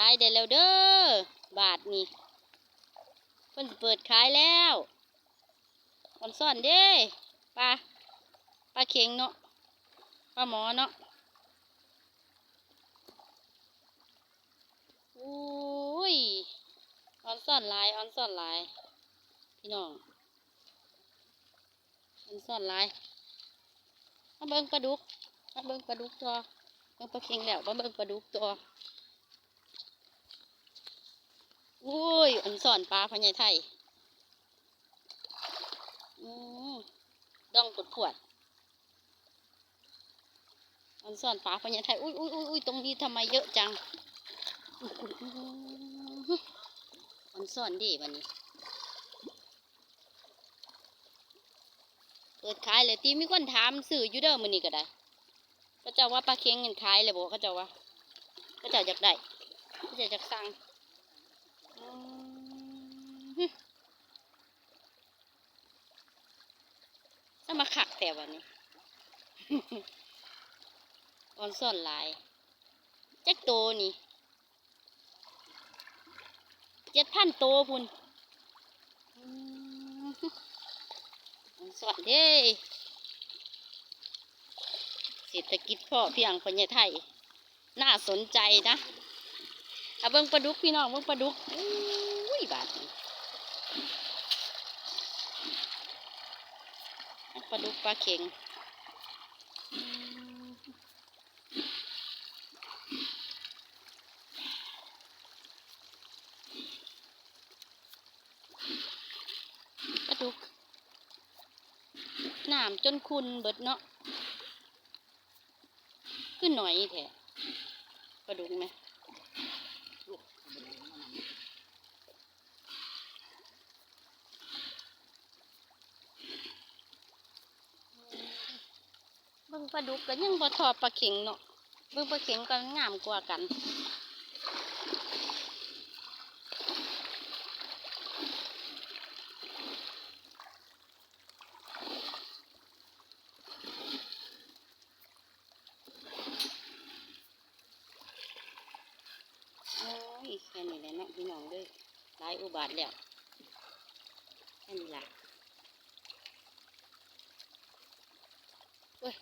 ขายได้แล้วเด้อบาทนี่เพิ่นเปิดขายแล้วออนซ่อนเด้ปลาปลาเข็งเนาะปลาหมอเนาะอุ้ยออนซ่อนลายออนซ่อนลายพี่น้องออนซ่อนลายมาเบิ่งปลาดุกมาเบิ่งปลาดุกตัวเบิ่งปลาเข็งแล้วมาเบิ่งปลาดุกตัว อุ้ยอันสอนปลาพญายไทยอืมดองปวดปวดอันสอนปลาพญายไทยอุ้ยอุ้ยอุ้ยอุ้ยตรงนี้ทำไมเยอะจังอันสอนดีวันนี้เปิดขายเลยตีมีคนถามสื่อยูเด้อมือนี้ก็ได้ก็จ้าว่าปลาเค็งเงินขายเลยบอกเขาเจ้าว่าเขาเจ้าอยากได้เขาเจ้าอยากสั่ง ถ้ามาขักแต่วันนี้ออนซ่อนลายจักโตนี่เจ็ดพันโตพุ่นอืมอนซ่อนเด้เศรษฐกิจพ่อเพียงพญาไทย น่าสนใจนะ เอาเบิ่งปลาดุกพี่น้องเบิ่งปลาดุกอุ้ยบาดปลาดุกปลาเข็งปลาดุกน้ำจนคุณเบิดเนาะขึ้นหน่อยแท้ปลาดุกไหม บิ่งปลาดุกก็ยังบ่ทอปลาเข็งเนาะเบิ่งปลาเข็งก็งามกว่ากันโอ้ยแค่นี้แหละเนาะพี่น้องด้วยหลายอุบาทแล้วแค่นี้ละเว้ย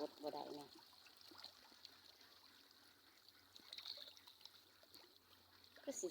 กดบ่ได้นะก็สิ